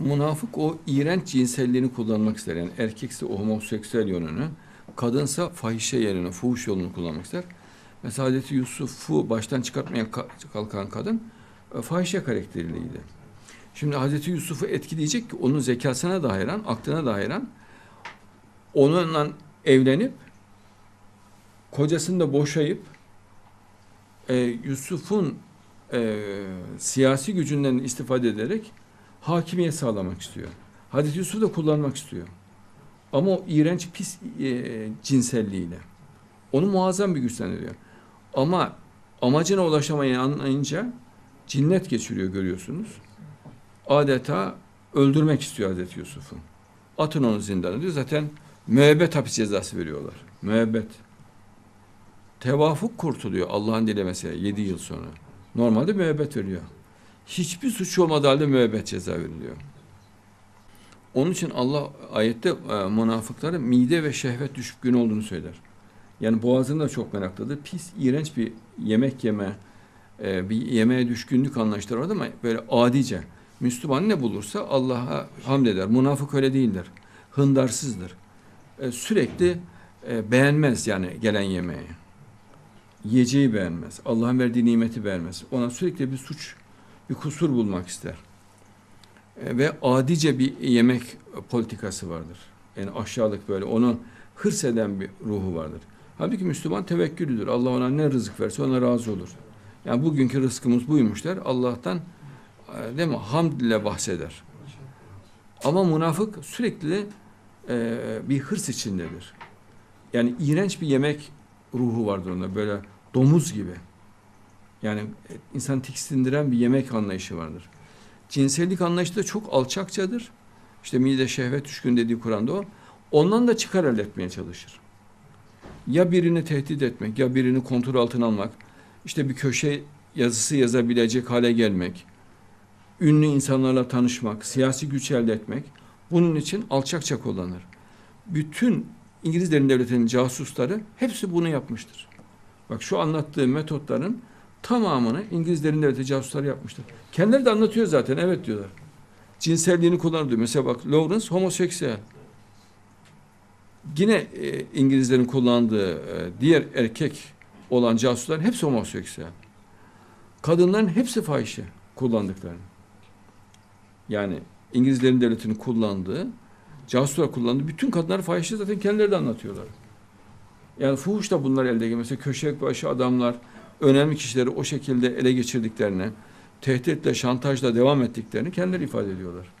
Münafık o iğrenç cinselliğini kullanmak ister. Yani erkekse o homoseksüel yönünü, kadınsa fahişe yönünü, fuhuş yolunu kullanmak ister. Mesela Hazreti Yusuf'u baştan çıkartmaya ka- kalkan kadın e, fahişe karakterliydi. Şimdi Hazreti Yusuf'u etkileyecek ki onun zekasına da hayran, aklına da hayran. Onunla evlenip kocasını da boşayıp e, Yusuf'un e, siyasi gücünden istifade ederek hakimiyet sağlamak istiyor. Hazreti Yusuf'u da kullanmak istiyor. Ama o iğrenç pis e, cinselliğiyle. Onu muazzam bir güçlendiriyor. Ama amacına ulaşamayı anlayınca cinnet geçiriyor görüyorsunuz. Adeta öldürmek istiyor Hazreti Yusuf'u. Atın onu zindana diyor. Zaten müebbet hapis cezası veriyorlar. Müebbet. Tevafuk kurtuluyor Allah'ın dilemesiyle 7 yıl sonra. Normalde müebbet veriyor. Hiçbir suç olmadığı halde müebbet ceza veriliyor. Onun için Allah ayette e, münafıkların mide ve şehvet düşkün olduğunu söyler. Yani boğazını da çok meraklıdır. Pis, iğrenç bir yemek yeme, e, bir yemeğe düşkünlük anlayışları vardır ama böyle adice. Müslüman ne bulursa Allah'a hamd eder. Münafık öyle değildir. Hındarsızdır. E, sürekli e, beğenmez yani gelen yemeği. Yiyeceği beğenmez. Allah'ın verdiği nimeti beğenmez. Ona sürekli bir suç, bir kusur bulmak ister. E, ve adice bir yemek politikası vardır. Yani aşağılık böyle onu hırs eden bir ruhu vardır. Halbuki Müslüman tevekkülüdür. Allah ona ne rızık verse ona razı olur. Yani bugünkü rızkımız buymuş der. Allah'tan e, değil mi? Hamd ile bahseder. Ama münafık sürekli e, bir hırs içindedir. Yani iğrenç bir yemek ruhu vardır onda böyle domuz gibi. Yani e, insan tiksindiren bir yemek anlayışı vardır. Cinsellik anlayışı da çok alçakçadır. İşte mide şehvet düşkün dediği Kur'an'da o. Ondan da çıkar elde etmeye çalışır. Ya birini tehdit etmek, ya birini kontrol altına almak, işte bir köşe yazısı yazabilecek hale gelmek, ünlü insanlarla tanışmak, siyasi güç elde etmek, bunun için alçakça kullanır. Bütün İngiliz devletinin casusları hepsi bunu yapmıştır. Bak şu anlattığım metotların tamamını İngiliz derin devleti casusları yapmıştır. Kendileri de anlatıyor zaten evet diyorlar. Cinselliğini kullanır diyor. Mesela bak Lawrence homoseksüel. Yine e, İngilizlerin kullandığı e, diğer erkek olan casusların hepsi homoseksüel. Kadınların hepsi fahişe kullandıklarını. Yani İngilizlerin devletinin kullandığı, casuslar kullandığı bütün kadınlar fahişe zaten kendileri de anlatıyorlar. Yani fuhuş da bunlar elde ediyor. Mesela köşe başı adamlar önemli kişileri o şekilde ele geçirdiklerini, tehditle, şantajla devam ettiklerini kendileri ifade ediyorlar.